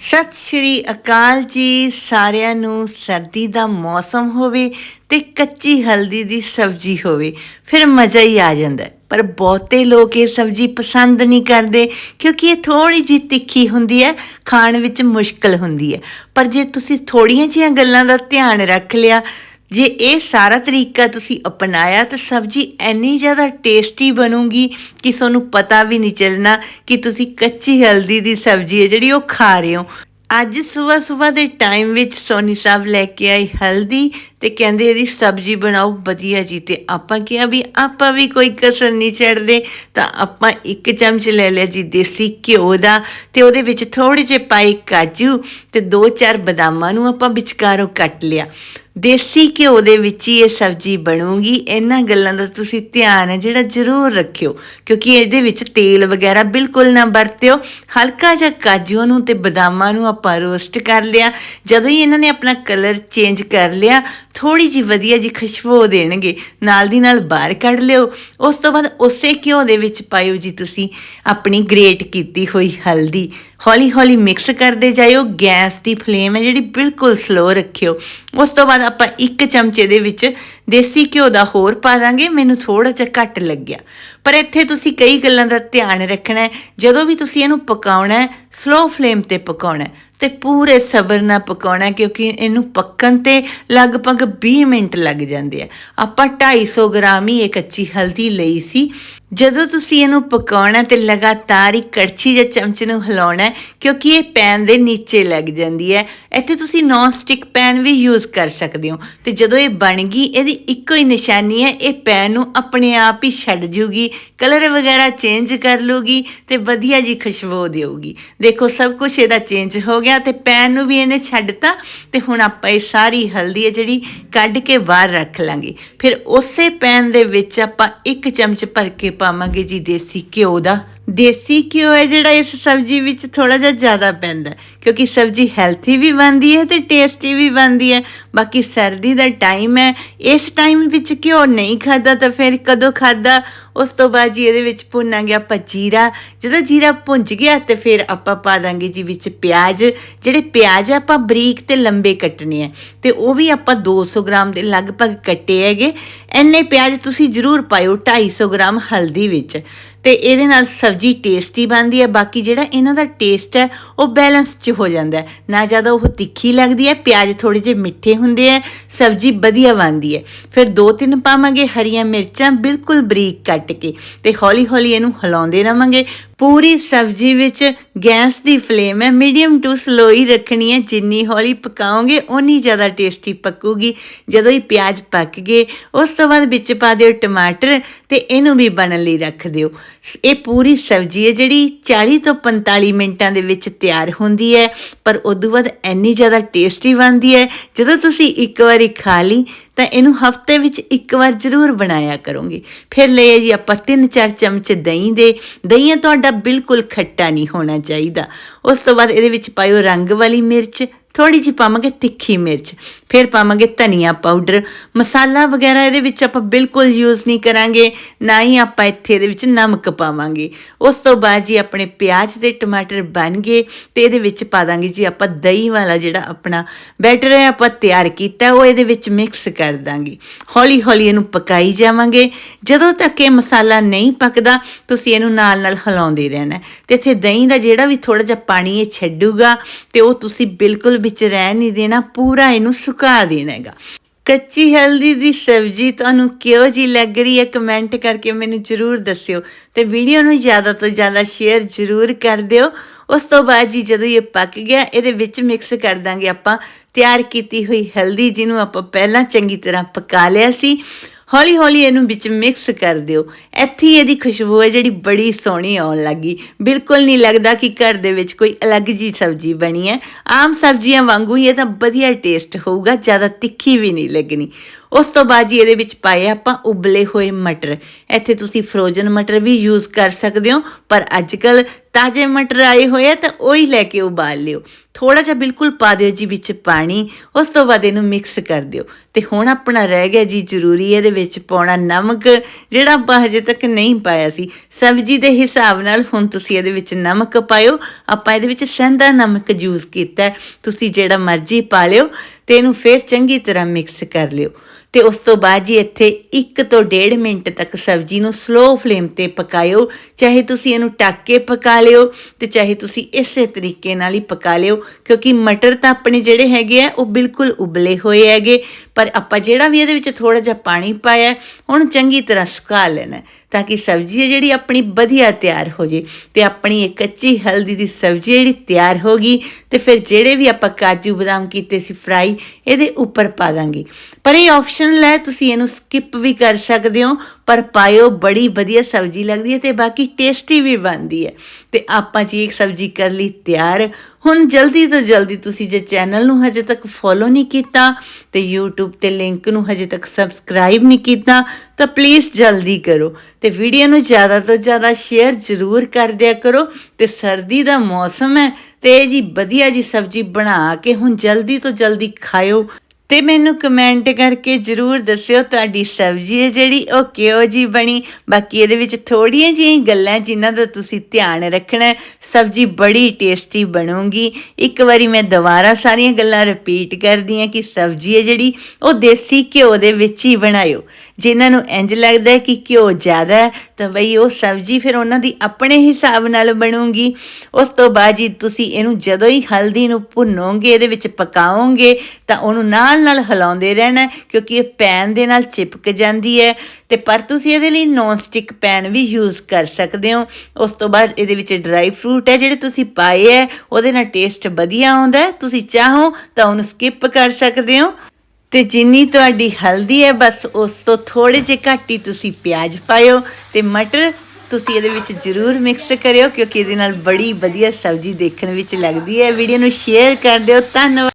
ਸਤਿ ਸ਼੍ਰੀ ਅਕਾਲ ਜੀ। ਸਾਰਿਆਂ ਨੂੰ ਸਰਦੀ ਦਾ ਮੌਸਮ ਹੋਵੇ ਤੇ ਕੱਚੀ ਹਲਦੀ ਦੀ ਸਬਜ਼ੀ ਹੋਵੇ, ਫਿਰ ਮਜ਼ਾ ਹੀ ਆ ਜਾਂਦਾ ਪਰ ਬਹੁਤੇ ਲੋਕ ਇਹ ਸਬਜ਼ੀ ਪਸੰਦ ਨਹੀਂ ਕਰਦੇ ਕਿਉਂਕਿ ਇਹ ਥੋੜੀ ਜਿਹੀ ਤਿੱਖੀ ਹੁੰਦੀ ਹੈ, ਖਾਣ ਵਿੱਚ ਮੁਸ਼ਕਲ ਹੁੰਦੀ ਹੈ। ਪਰ ਜੇ ਤੁਸੀਂ ਥੋੜੀਆਂ ਜਿਹੀਆਂ ਗੱਲਾਂ ਦਾ ਧਿਆਨ ਰੱਖ ਲਿਆ ਜੇ ਇਹ ਸਾਰਾ ਤਰੀਕਾ ਤੁਸੀਂ ਅਪਣਾਇਆ ਤਾਂ ਸਬਜ਼ੀ ਇੰਨੀ ਜ਼ਿਆਦਾ ਟੇਸਟੀ ਬਣੂਗੀ ਕਿ ਤੁਹਾਨੂੰ ਪਤਾ ਵੀ ਨਹੀਂ ਚੱਲਣਾ ਕਿ ਤੁਸੀਂ ਕੱਚੀ ਹਲਦੀ ਦੀ ਸਬਜ਼ੀ ਹੈ ਜਿਹੜੀ ਉਹ ਖਾ ਰਹੇ ਹੋ। ਅੱਜ ਸਵੇਰ ਸਵੇਰ ਦੇ ਟਾਈਮ ਵਿੱਚ ਸੋਨੀ ਸਾਹਿਬ ਲੈ ਕੇ ਆਈ ਹਲਦੀ ਤੇ ਕਹਿੰਦੇ ਇਹਦੀ ਸਬਜ਼ੀ ਬਣਾਓ ਵਧੀਆ ਜੀ ਤੇ ਆਪਾਂ ਕਿਹਾ ਵੀ ਆਪਾਂ ਵੀ ਕੋਈ ਕਸਰ ਨਹੀਂ ਛੱਡਦੇ ਤਾਂ ਆਪਾਂ ਇੱਕ ਚਮਚ ਲੈ ਲਿਆ ਜੀ ਦੇਸੀ ਘਿਓ ਦਾ ਤੇ ਉਹਦੇ ਵਿੱਚ ਥੋੜੇ ਜਿਹੇ ਪਾਈ ਕਾਜੂ ਤੇ ਦੋ ਚਾਰ ਬਦਾਮਾਂ ਨੂੰ ਆਪਾਂ ਵਿਚਕਾਰੋਂ ਕੱਟ ਲਿਆ। ਦੇਸੀ ਘਿਓ ਦੇ ਵਿੱਚ ਹੀ ਇਹ ਸਬਜ਼ੀ ਬਣੂਗੀ। ਇਹਨਾਂ ਗੱਲਾਂ ਦਾ ਤੁਸੀਂ ਧਿਆਨ ਹੈ ਜਿਹੜਾ ਜ਼ਰੂਰ ਰੱਖਿਓ, ਕਿਉਂਕਿ ਇਹਦੇ ਵਿੱਚ ਤੇਲ ਵਗੈਰਾ ਬਿਲਕੁਲ ਨਾ ਵਰਤਿਓ। ਹਲਕਾ ਜਿਹਾ ਕਾਜੂਆਂ ਨੂੰ ਤੇ ਬਦਾਮਾਂ ਨੂੰ ਆਪਾਂ ਰੋਸਟ ਕਰ ਲਿਆ। ਜਦੋਂ ਹੀ ਇਹਨਾਂ ਨੇ ਆਪਣਾ ਕਲਰ ਚੇਂਜ ਕਰ ਲਿਆ ਥੋੜੀ ਜੀ ਵਧੀਆ ਜੀ ਖੁਸ਼ਬੂ ਦੇਣਗੇ। ਨਾਲ ਦੀ ਨਾਲ ਬਾਹਰ ਕੱਢ ਲਿਓ। ਉਸ ਤੋਂ ਬਾਅਦ ਉਸੇ ਘਿਓ ਦੇ ਵਿੱਚ ਪਾਇਓ ਜੀ ਤੁਸੀਂ ਆਪਣੀ ਗ੍ਰੇਟ ਕੀਤੀ ਹੋਈ ਹਲਦੀ। ਹੌਲੀ ਹੌਲੀ ਮਿਕਸ ਕਰਦੇ ਜਾਇਓ। ਗੈਸ ਦੀ ਫਲੇਮ ਹੈ ਜਿਹੜੀ ਬਿਲਕੁਲ ਸਲੋ ਰੱਖਿਓ। ਉਸ ਤੋਂ ਬਾਅਦ ਆਪਾਂ ਇੱਕ ਚਮਚੇ ਦੇ ਵਿੱਚ ਦੇਸੀ ਘਿਓ ਦਾ ਹੋਰ ਪਾ ਦਾਂਗੇ। ਮੈਨੂੰ ਥੋੜਾ ਜਿਹਾ ਘੱਟ ਲੱਗਿਆ। ਪਰ ਇੱਥੇ ਤੁਸੀਂ ਕਈ ਗੱਲਾਂ ਦਾ ਧਿਆਨ ਰੱਖਣਾ ਹੈ। ਜਦੋਂ ਵੀ ਤੁਸੀਂ ਇਹਨੂੰ ਪਕਾਉਣਾ ਹੈ ਸਲੋ ਫਲੇਮ ਤੇ ਪਕਾਉਣਾ ਹੈ। ਤੇ ਪੂਰੇ ਸਬਰ ਨਾਲ ਪਕਾਉਣਾ ਕਿਉਂਕਿ ਇਹਨੂੰ ਪੱਕਣ ਤੇ ਲਗਭਗ 20 ਮਿੰਟ ਲੱਗ ਜਾਂਦੇ ਆ। ਆਪਾਂ 250 ਗ੍ਰਾਮ ਹੀ ਇਹ ਕੱਚੀ ਹਲਦੀ ਲਈ ਸੀ। ਜਦੋਂ ਤੁਸੀਂ ਇਹਨੂੰ ਪਕਾਉਣਾ ਤੇ ਲਗਾਤਾਰ ਹੀ ਕੜਛੀ ਜਾਂ ਚਮਚ ਨੂੰ ਹਿਲਾਉਣਾ ਕਿਉਂਕਿ ਇਹ ਪੈਨ ਦੇ ਨੀਚੇ ਲੱਗ ਜਾਂਦੀ ਹੈ, ਇੱਥੇ ਤੁਸੀਂ ਨੌਨ ਸਟਿਕ ਪੈਨ ਵੀ ਯੂਜ਼ ਕਰ ਸਕਦੇ ਹੋ। ਤੇ ਜਦੋਂ ਇਹ ਬਣ ਗਈ, ਇਹਦੀ ਇੱਕੋ ਹੀ ਨਿਸ਼ਾਨੀ ਹੈ, ਇਹ ਪੈਨ ਨੂੰ ਆਪਣੇ ਆਪ ਹੀ ਛੱਡ ਜੂਗੀ, ਕਲਰ ਵਗੈਰਾ ਚੇਂਜ ਕਰ ਲੂਗੀ ਤੇ ਵਧੀਆ ਜੀ ਖੁਸ਼ਬੂ ਦੇਊਗੀ। ਦੇਖੋ, ਸਭ ਕੁਝ ਇਹਦਾ ਚੇਂਜ ਹੋ ਗਿਆ ਤੇ ਪੈਨ ਨੂੰ ਵੀ ਇਹਨੇ ਛੱਡਤਾ ਤੇ ਹੁਣ ਆਪਾਂ ਇਹ ਸਾਰੀ ਹਲਦੀ ਹੈ ਜਿਹੜੀ ਕੱਢ ਕੇ ਬਾਹਰ ਰੱਖ ਲਾਂਗੇ। ਫਿਰ ਉਸੇ ਪੈਨ ਦੇ ਵਿੱਚ ਆਪਾਂ ਇੱਕ ਚਮਚ ਭਰ ਕੇ ਪਾਵਾਂਗੇ ਜੀ ਦੇਸੀ ਘਿਓ ਦਾ। ਦੇਸੀ ਘਿਓ ਹੈ ਜਿਹੜਾ ਇਸ ਸਬਜ਼ੀ ਵਿੱਚ ਥੋੜਾ ਜਿਹਾ ਜ਼ਿਆਦਾ ਪੈਂਦਾ ਕਿਉਂਕਿ ਸਬਜ਼ੀ ਹੈਲਥੀ ਵੀ ਬਣਦੀ ਹੈ ਤੇ ਟੇਸਟੀ ਵੀ ਬਣਦੀ ਹੈ। ਬਾਕੀ ਸਰਦੀ ਦਾ ਟਾਈਮ ਹੈ, ਇਸ ਟਾਈਮ ਵਿੱਚ ਘਿਓ ਨਹੀਂ ਖਾਦਾ ਤਾਂ ਫਿਰ ਕਦੋਂ ਖਾਦਾ ਉਸ ਤੋਂ ਬਾਅਦ ਜੀ ਇਹਦੇ ਵਿੱਚ ਭੁੰਨਾਂਗੇ ਆਪਾਂ ਜੀਰਾ, ਜਦੋਂ ਜੀਰਾ ਭੁੰਜ ਗਿਆ ਤੇ ਫਿਰ ਆਪਾਂ ਪਾ ਦਾਂਗੇ ਜੀ ਵਿੱਚ ਪਿਆਜ਼, ਜਿਹੜੇ ਪਿਆਜ਼ ਆਪਾਂ ਬਰੀਕ ਤੇ ਲੰਬੇ ਕੱਟਣੇ ਆ। ਤੇ ਉਹ ਵੀ ਆਪਾਂ 200 ਗ੍ਰਾਮ ਦੇ ਲਗਭਗ ਕੱਟੇ ਹੈਗੇ। ਐਨੇ ਪਿਆਜ਼ ਤੁਸੀਂ ਜ਼ਰੂਰ ਪਾਇਓ 250 ਗ੍ਰਾਮ ਹਲਦੀ ਵਿੱਚ। ਤੇ ਇਹਦੇ ਨਾਲ ਸਬਜ਼ੀ ਟੇਸਟੀ ਬਣਦੀ ਹੈ, ਬਾਕੀ ਜਿਹੜਾ ਇਹਨਾਂ ਦਾ ਟੇਸਟ ਹੈ, ਉਹ ਬੈਲੈਂਸ 'ਚ ਹੋ ਜਾਂਦਾ ਹੈ। ਨਾ ਜ਼ਿਆਦਾ ਉਹ ਤਿੱਖੀ ਲੱਗਦੀ ਹੈ, ਪਿਆਜ਼ ਥੋੜੇ ਜਿਹੇ ਮਿੱਠੇ ਹੁੰਦੇ ਆ ਸਬਜ਼ੀ ਵਧੀਆ ਬਣਦੀ ਹੈ। ਫਿਰ ਦੋ ਤਿੰਨ ਪਾਵਾਂਗੇ ਹਰੀਆਂ ਮਿਰਚਾਂ, ਬਿਲਕੁਲ ਬਰੀਕ ਕੱਟ ਕੇ ਤੇ ਹੌਲੀ ਹੌਲੀ ਇਹਨੂੰ ਹਿਲਾਉਂਦੇ ਰਵਾਂਗੇ। ਪੂਰੀ ਸਬਜ਼ੀ ਵਿੱਚ ਗੈਸ ਦੀ ਫਲੇਮ ਹੈ। ਮੀਡੀਅਮ ਟੂ ਸਲੋ ਹੀ ਰੱਖਣੀ ਹੈ। ਜਿੰਨੀ ਹੌਲੀ ਪਕਾਓਗੇ, ਓਨੀ ਜ਼ਿਆਦਾ ਟੇਸਟੀ ਪੱਕੂਗੀ। ਜਦੋਂ ਹੀ ਪਿਆਜ਼ ਪੱਕ ਗਏ, ਉਸ ਤੋਂ ਬਾਅਦ ਵਿੱਚ ਪਾ ਦਿਓ ਟਮਾਟਰ ਤੇ ਇਹਨੂੰ ਵੀ ਬਣਨ ਲਈ ਰੱਖ ਦਿਓ। ਸ- ਇਹ ਪੂਰੀ ਸਬਜ਼ੀ ਹੈ ਜਿਹੜੀ 40 ਤੋਂ 45 ਮਿੰਟਾਂ ਦੇ ਵਿੱਚ ਤਿਆਰ ਹੁੰਦੀ ਹੈ, ਪਰ ਉਦੋਂ ਬਾਅਦ ਇੰਨੀ ਜ਼ਿਆਦਾ ਟੇਸਟੀ ਬਣਦੀ ਹੈ, ਜਦੋਂ ਤੁਸੀਂ ਇੱਕ ਵਾਰੀ ਖਾ ਲਈ, ਤਾਂ ਇਹਨੂੰ ਹਫ਼ਤੇ ਵਿੱਚ ਇੱਕ ਵਾਰ ਜ਼ਰੂਰ ਬਣਾਇਆ ਕਰੋਗੇ। ਫਿਰ ਲਏ ਜੀ ਆਪਾਂ 3-4 ਚਮਚ ਦਹੀਂ ਦੇ। ਦਹੀਂ ਤੁਹਾਡਾ ਬਿਲਕੁਲ ਖੱਟਾ ਨਹੀਂ ਹੋਣਾ ਚਾਹੀਦਾ। ਉਸ ਤੋਂ ਬਾਅਦ ਇਹਦੇ ਵਿੱਚ ਪਾਇਓ ਰੰਗ ਵਾਲੀ ਮਿਰਚ ਥੋੜੀ ਜਿਹੀ ਪਾਵਾਂਗੇ ਤਿੱਖੀ ਮਿਰਚ, ਫਿਰ ਪਾਵਾਂਗੇ ਧਨੀਆ ਪਾਊਡਰ ਮਸਾਲਾ ਵਗੈਰਾ ਇਹਦੇ ਵਿੱਚ ਆਪਾਂ ਬਿਲਕੁਲ ਯੂਜ਼ ਨਹੀਂ ਕਰਾਂਗੇ, ਨਾ ਹੀ ਆਪਾਂ ਇੱਥੇ ਇਹਦੇ ਵਿੱਚ ਨਮਕ ਪਾਵਾਂਗੇ। ਉਸ ਤੋਂ ਬਾਅਦ ਜੀ ਆਪਣੇ ਪਿਆਜ਼ ਤੇ ਟਮਾਟਰ ਬਣ ਗਏ, ਤੇ ਇਹਦੇ ਵਿੱਚ ਪਾ ਦਾਂਗੇ ਜੀ ਆਪਾਂ ਦਹੀਂ ਵਾਲਾ ਜਿਹੜਾ ਆਪਣਾ ਬੈਟਰ ਹੈ, ਆਪਾਂ ਤਿਆਰ ਕੀਤਾ, ਉਹ ਇਹਦੇ ਵਿੱਚ ਮਿਕਸ ਕਰ ਦਾਂਗੇ। ਹੌਲੀ ਹੌਲੀ ਇਹਨੂੰ ਪਕਾਈ ਜਾਵਾਂਗੇ। ਜਦੋਂ ਤੱਕ ਇਹ ਮਸਾਲਾ ਨਹੀਂ ਪੱਕਦਾ, ਤੁਸੀਂ ਇਹਨੂੰ ਨਾਲ ਨਾਲ ਹਿਲਾਉਂਦੇ ਰਹਿਣਾ ਹੈ। ਤੇ ਇੱਥੇ ਦਹੀਂ ਦਾ ਜਿਹੜਾ ਵੀ ਥੋੜਾ ਜਿਹਾ ਪਾਣੀ ਇਹ ਛੱਡੂਗਾ, ਤੇ ਉਹ ਤੁਸੀਂ ਬਿਲਕੁਲ ਵਿੱਚ ਰਹਿ ਨਹੀਂ ਦੇਣਾ, ਪੂਰਾ ਇਹਨੂੰ ਸੁਕਾ ਦੇਣਾ ਹੈਗਾ। ਕੱਚੀ ਹਲਦੀ ਦੀ ਸਬਜ਼ੀ ਤੁਹਾਨੂੰ ਕਿਹੋ ਜੀ ਲੱਗ ਰਹੀ ਹੈ ਕਮੈਂਟ ਕਰਕੇ ਮੈਨੂੰ ਜਰੂਰ ਦੱਸਿਓ ਤੇ ਵੀਡੀਓ ਨੂੰ ਜ਼ਿਆਦਾ ਤੋਂ ਜ਼ਿਆਦਾ ਸ਼ੇਅਰ ਜਰੂਰ ਕਰ ਦਿਓ। ਉਸ ਤੋਂ ਬਾਅਦ ਜੀ ਜਦੋਂ ਇਹ ਪੱਕ ਗਿਆ, ਇਹਦੇ ਵਿੱਚ ਮਿਕਸ ਕਰ ਦਾਂਗੇ ਆਪਾਂ। ਤਿਆਰ ਕੀਤੀ ਹੋਈ ਹਲਦੀ, ਜਿਹਨੂੰ ਆਪਾਂ ਪਹਿਲਾਂ ਚੰਗੀ ਤਰ੍ਹਾਂ ਪਕਾ ਲਿਆ ਸੀ। ਹੌਲੀ ਹੌਲੀ ਇਹਨੂੰ ਵਿੱਚ ਮਿਕਸ ਕਰ ਦਿਓ। ਇੱਥੇ ਇਹਦੀ ਖੁਸ਼ਬੂ ਹੈ ਜਿਹੜੀ ਬੜੀ ਸੋਹਣੀ ਆਉਣ ਲੱਗੀ। ਬਿਲਕੁਲ ਨਹੀਂ ਲੱਗਦਾ ਕਿ ਘਰ ਦੇ ਵਿੱਚ ਕੋਈ ਅਲੱਗ ਜੀ ਸਬਜ਼ੀ ਬਣੀ ਹੈ। ਆਮ ਸਬਜ਼ੀਆਂ ਵਾਂਗੂ ਹੀ ਇਹ ਤਾਂ ਵਧੀਆ ਟੇਸਟ ਹੋਊਗਾ, ਜ਼ਿਆਦਾ ਤਿੱਖੀ ਵੀ ਨਹੀਂ ਲੱਗਣੀ। ਉਸ ਤੋਂ ਬਾਅਦ ਜੀ ਇਹਦੇ ਵਿੱਚ ਪਾਏ ਆਪਾਂ ਉਬਲੇ ਹੋਏ ਮਟਰ। ਇੱਥੇ ਤੁਸੀਂ ਫਰੋਜ਼ਨ ਮਟਰ ਵੀ ਯੂਜ਼ ਕਰ ਸਕਦੇ ਹੋ, ਪਰ ਅੱਜ ਕੱਲ ਤਾਜ਼ੇ ਮਟਰ ਆਏ ਹੋਏ ਆ ਤਾਂ ਉਹੀ ਲੈ ਕੇ ਉਬਾਲ ਲਿਓ। ਥੋੜਾ ਜਿਹਾ ਬਿਲਕੁਲ ਪਾ ਦਿਓ ਜੀ ਵਿੱਚ ਪਾਣੀ, ਉਸ ਤੋਂ ਬਾਅਦ ਇਹਨੂੰ ਮਿਕਸ ਕਰ ਦਿਓ। ਤੇ ਹੁਣ ਆਪਣਾ ਰਹਿ ਗਿਆ ਜੀ ਜ਼ਰੂਰੀ ਇਹਦੇ ਵਿੱਚ ਪਾਉਣਾ ਨਮਕ, ਜਿਹੜਾ ਆਪਾਂ ਹਜੇ ਤੱਕ ਨਹੀਂ ਪਾਇਆ ਸੀ। ਸਬਜ਼ੀ ਦੇ ਹਿਸਾਬ ਨਾਲ ਹੁਣ ਤੁਸੀਂ ਇਹਦੇ ਵਿੱਚ ਨਮਕ ਪਾਇਓ। ਆਪਾਂ ਇਹਦੇ ਵਿੱਚ ਸੈਂਦਾ ਨਮਕ ਯੂਜ਼ ਕੀਤਾ। ਤੁਸੀਂ ਜਿਹੜਾ ਮਰਜ਼ੀ ਪਾ ਲਿਓ ਤੇ ਇਹਨੂੰ ਫਿਰ ਚੰਗੀ ਤਰ੍ਹਾਂ ਮਿਕਸ ਕਰ ਲਿਓ। ਤੇ ਉਸ ਤੋਂ ਬਾਅਦ ਜੀ ਇੱਥੇ 1 ਤੋਂ 1.5 ਮਿੰਟ ਤੱਕ ਸਬਜ਼ੀ ਨੂੰ ਸਲੋ ਫਲੇਮ ਤੇ ਪਕਾਇਓ। ਚਾਹੇ ਤੁਸੀਂ ਇਹਨੂੰ ਢੱਕ ਕੇ ਪਕਾ ਲਿਓ ਤੇ ਚਾਹੇ ਤੁਸੀਂ ਇਸੇ ਤਰੀਕੇ ਨਾਲ ਹੀ ਪਕਾ ਲਿਓ ਕਿਉਂਕਿ ਮਟਰ ਤਾਂ ਆਪਣੇ ਜਿਹੜੇ ਹੈਗੇ ਆ ਉਹ ਬਿਲਕੁਲ ਉਬਲੇ ਹੋਏ ਹੈਗੇ। ਪਰ ਆਪਾਂ ਜਿਹੜਾ ਵੀ ਇਹਦੇ ਵਿੱਚ ਥੋੜਾ ਜਿਹਾ ਪਾਣੀ ਪਾਇਆ ਹੈ, ਉਹਨੂੰ ਚੰਗੀ ਤਰ੍ਹਾਂ ਸੁਕਾ ਲੈਣਾ ਤਾਂ ਕਿ ਸਬਜ਼ੀ ਹੈ ਜਿਹੜੀ ਆਪਣੀ ਵਧੀਆ ਤਿਆਰ ਹੋ ਜੇ ਤੇ ਆਪਣੀ ਇਹ ਕੱਚੀ ਹਲਦੀ ਦੀ ਸਬਜ਼ੀ ਜਿਹੜੀ ਤਿਆਰ ਹੋ ਗਈ ਤੇ ਫਿਰ ਜਿਹੜੇ ਵੀ ਆਪਾਂ ਕਾਜੂ ਬਦਾਮ ਕੀਤੇ ਸੀ ਫਰਾਈ ਇਹਦੇ ਉੱਪਰ ਪਾ ਦਾਂਗੇ। ਪਰ ਇਹ ਆਪਸ਼ਨ ਆਪਸ਼ਨਲ ਹੈ ਤੁਸੀਂ ਇਹਨੂੰ ਸਕਿਪ ਵੀ ਕਰ ਸਕਦੇ ਹੋ, ਪਰ ਪਾਇਓ, ਬੜੀ ਵਧੀਆ ਸਬਜ਼ੀ ਲੱਗਦੀ ਹੈ ਤੇ ਬਾਕੀ ਟੇਸਟੀ ਵੀ ਬਣਦੀ ਹੈ। ਤੇ ਆਪਾਂ ਜੀ ਇੱਕ ਸਬਜ਼ੀ ਕਰ ਲਈ ਤਿਆਰ। ਹੁਣ ਜਲਦੀ ਤੋਂ ਜਲਦੀ ਤੁਸੀਂ ਜੇ ਚੈਨਲ ਨੂੰ ਹਜੇ ਤੱਕ ਫੋਲੋ ਨਹੀਂ ਕੀਤਾ ਤੇ YouTube ਤੇ ਲਿੰਕ ਨੂੰ ਹਜੇ ਤੱਕ ਸਬਸਕ੍ਰਾਈਬ ਨਹੀਂ ਕੀਤਾ, ਤਾਂ ਪਲੀਜ਼ ਜਲਦੀ ਕਰੋ। ਤੇ ਵੀਡੀਓ ਨੂੰ ਜ਼ਿਆਦਾ ਤੋਂ ਜ਼ਿਆਦਾ ਸ਼ੇਅਰ ਜ਼ਰੂਰ ਕਰ ਦਿਆ ਕਰੋ। ਤੇ ਸਰਦੀ ਦਾ ਮੌਸਮ ਹੈ ਤੇ ਇਹ ਜੀ ਵਧੀਆ ਜੀ ਸਬਜ਼ੀ ਬਣਾ ਕੇ ਹੁਣ ਜਲਦੀ ਤੋਂ ਜਲਦੀ ਖਾਇਓ। ਤੇ ਮੈਨੂੰ ਕਮੈਂਟ ਕਰਕੇ ਜਰੂਰ ਦੱਸਿਓ ਤੁਹਾਡੀ ਸਬਜ਼ੀ ਹੈ ਜਿਹੜੀ, ਉਹ ਕਿਹੋ ਜੀ ਬਣੀ? ਬਾਕੀ ਇਹਦੇ ਵਿੱਚ ਥੋੜੀਆਂ ਜਿਹੀਆਂ ਗੱਲਾਂ ਜਿਨ੍ਹਾਂ ਦਾ ਤੁਸੀਂ ਧਿਆਨ ਰੱਖਣਾ ਸਬਜ਼ੀ ਬੜੀ ਟੇਸਟੀ ਬਣੂਗੀ। ਇੱਕ ਵਾਰੀ ਮੈਂ ਦੁਬਾਰਾ ਸਾਰੀਆਂ ਗੱਲਾਂ ਰਿਪੀਟ ਕਰਦੀ ਹਾਂ ਕਿ ਸਬਜ਼ੀ ਹੈ ਜਿਹੜੀ, ਉਹ ਦੇਸੀ ਘਿਓ ਦੇ ਵਿੱਚ ਹੀ ਬਣਾਇਓ। ਜਿਨ੍ਹਾਂ ਨੂੰ ਇੰਜ ਲੱਗਦਾ ਹੈ ਕਿ ਘਿਓ ਜ਼ਿਆਦਾ ਹੈ, ਤਾਂ ਬਈ ਉਹ ਸਬਜ਼ੀ ਫਿਰ ਉਹਨਾਂ ਦੀ ਆਪਣੇ ਹਿਸਾਬ ਨਾਲ ਬਣੂਗੀ। ਉਸ ਤੋਂ ਬਾਅਦ ਜੀ ਤੁਸੀਂ ਇਹਨੂੰ ਜਦੋਂ ਹੀ ਹਲਦੀ ਨੂੰ ਭੁੰਨੋਗੇ, ਇਹਦੇ ਵਿੱਚ ਪਕਾਓਗੇ, ਤਾਂ ਉਹਨੂੰ ਨਾਲ ਨਾਲ ਹਿਲਾਉਂਦੇ ਰਹਿਣਾ ਕਿਉਂਕਿ ਇਹ ਪੈਨ ਦੇ ਨਾਲ ਚਿਪਕ ਜਾਂਦੀ ਹੈ। ਤੇ ਪਰ ਤੁਸੀਂ ਇਹਦੇ ਲਈ ਨੌਨ ਸਟਿਕ ਪੈਨ ਵੀ ਯੂਜ਼ ਕਰ ਸਕਦੇ ਹੋ। ਉਸ ਤੋਂ ਬਾਅਦ ਇਹਦੇ ਵਿੱਚ ਡਰਾਈ ਫਰੂਟ ਹੈ, ਜਿਹੜੇ ਤੁਸੀਂ ਪਾਏ ਹੈ, ਉਹਦੇ ਨਾਲ ਟੇਸਟ ਵਧੀਆ ਆਉਂਦਾ ਤੁਸੀਂ ਚਾਹੋ ਤਾਂ ਉਹਨੂੰ ਸਕਿਪ ਕਰ ਸਕਦੇ ਹੋ। ਤੇ ਜਿੰਨੀ ਤੁਹਾਡੀ ਹਲਦੀ ਹੈ, ਬਸ ਉਸ ਤੋਂ ਥੋੜੇ ਜਿਹੇ ਘੱਟ ਹੀ ਤੁਸੀਂ ਪਿਆਜ਼ ਪਾਇਓ ਤੇ ਮਟਰ ਤੁਸੀਂ ਇਹਦੇ ਵਿੱਚ ਜ਼ਰੂਰ ਮਿਕਸ ਕਰਿਓ, ਕਿਉਂਕਿ ਇਹਦੇ ਨਾਲ ਬੜੀ ਵਧੀਆ ਸਬਜ਼ੀ ਦੇਖਣ ਵਿੱਚ ਲੱਗਦੀ ਹੈ। ਵੀਡੀਓ ਨੂੰ ਸ਼ੇਅਰ ਕਰ ਦਿਓ। ਧੰਨਵਾਦ।